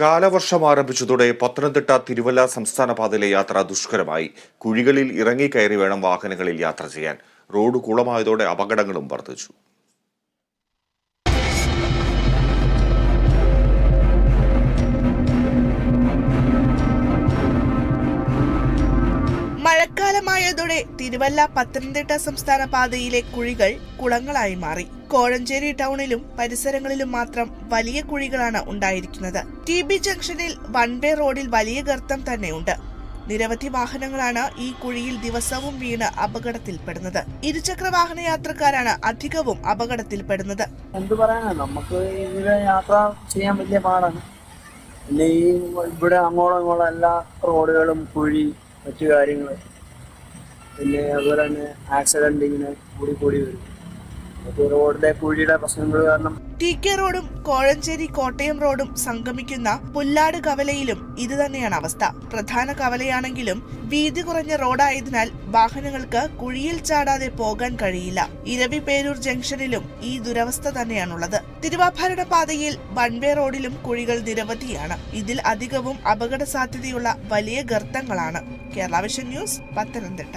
കാലവർഷം ആരംഭിച്ചതോടെ പത്തനംതിട്ട തിരുവല്ല സംസ്ഥാന പാതയിലെ യാത്ര ദുഷ്കരമായി. കുഴികളിൽ ഇറങ്ങി കയറി വേണം വാഹനങ്ങളിൽ യാത്ര ചെയ്യാൻ. റോഡ് കുളമായതോടെ അപകടങ്ങളും വർദ്ധിച്ചു. മഴക്കാലമായതോടെ തിരുവല്ല പത്തനംതിട്ട സംസ്ഥാന പാതയിലെ കുഴികൾ കുളങ്ങളായി മാറി. കോഴഞ്ചേരി ടൗണിലും പരിസരങ്ങളിലും മാത്രം വലിയ കുഴികളാണ് ഉണ്ടായിരിക്കുന്നത്. ടി ബി ജംഗ്ഷനിൽ വൺ വേ റോഡിൽ വലിയ ഗർത്തം തന്നെയുണ്ട്. നിരവധി വാഹനങ്ങളാണ് ഈ കുഴിയിൽ ദിവസവും വീണ് അപകടത്തിൽപ്പെടുന്നത്. ഇരുചക്ര വാഹന യാത്രക്കാരാണ് അധികവും അപകടത്തിൽപ്പെടുന്നത്. എന്ത് പറയാനാ? നമുക്ക് ഇതിലെ യാത്ര ചെയ്യാൻ വലിയ പാടാണ്. പിന്നെ ഈ ഇവിടെ അങ്ങോളം ഇങ്ങോളം എല്ലാ റോഡുകളും കുഴി മറ്റു കാര്യങ്ങൾ പിന്നെ അതുപോലെ തന്നെ ആക്സിഡന്റ് ഇങ്ങനെ കൂടി കൂടി വരും. അപ്പോൾ റോഡിലെ കുഴിയുടെ പ്രശ്നങ്ങൾ കാരണം ടി കെ റോഡും കോഴഞ്ചേരി കോട്ടയം റോഡും സംഗമിക്കുന്ന പുല്ലാട് കവലയിലും ഇത് തന്നെയാണ് അവസ്ഥ. പ്രധാന കവലയാണെങ്കിലും വീതി കുറഞ്ഞ റോഡായതിനാൽ വാഹനങ്ങൾക്ക് കുഴിയിൽ ചാടാതെ പോകാൻ കഴിയില്ല. ഇരവി പേരൂർ ജംഗ്ഷനിലും ഈ ദുരവസ്ഥ തന്നെയാണുള്ളത്. തിരുവാഭരണ പാതയിൽ വൺവേ റോഡിലും കുഴികൾ നിരവധിയാണ്. ഇതിൽ അധികവും അപകട സാധ്യതയുള്ള വലിയ ഗർത്തങ്ങളാണ്. Kerala vision news Pathanamthitta.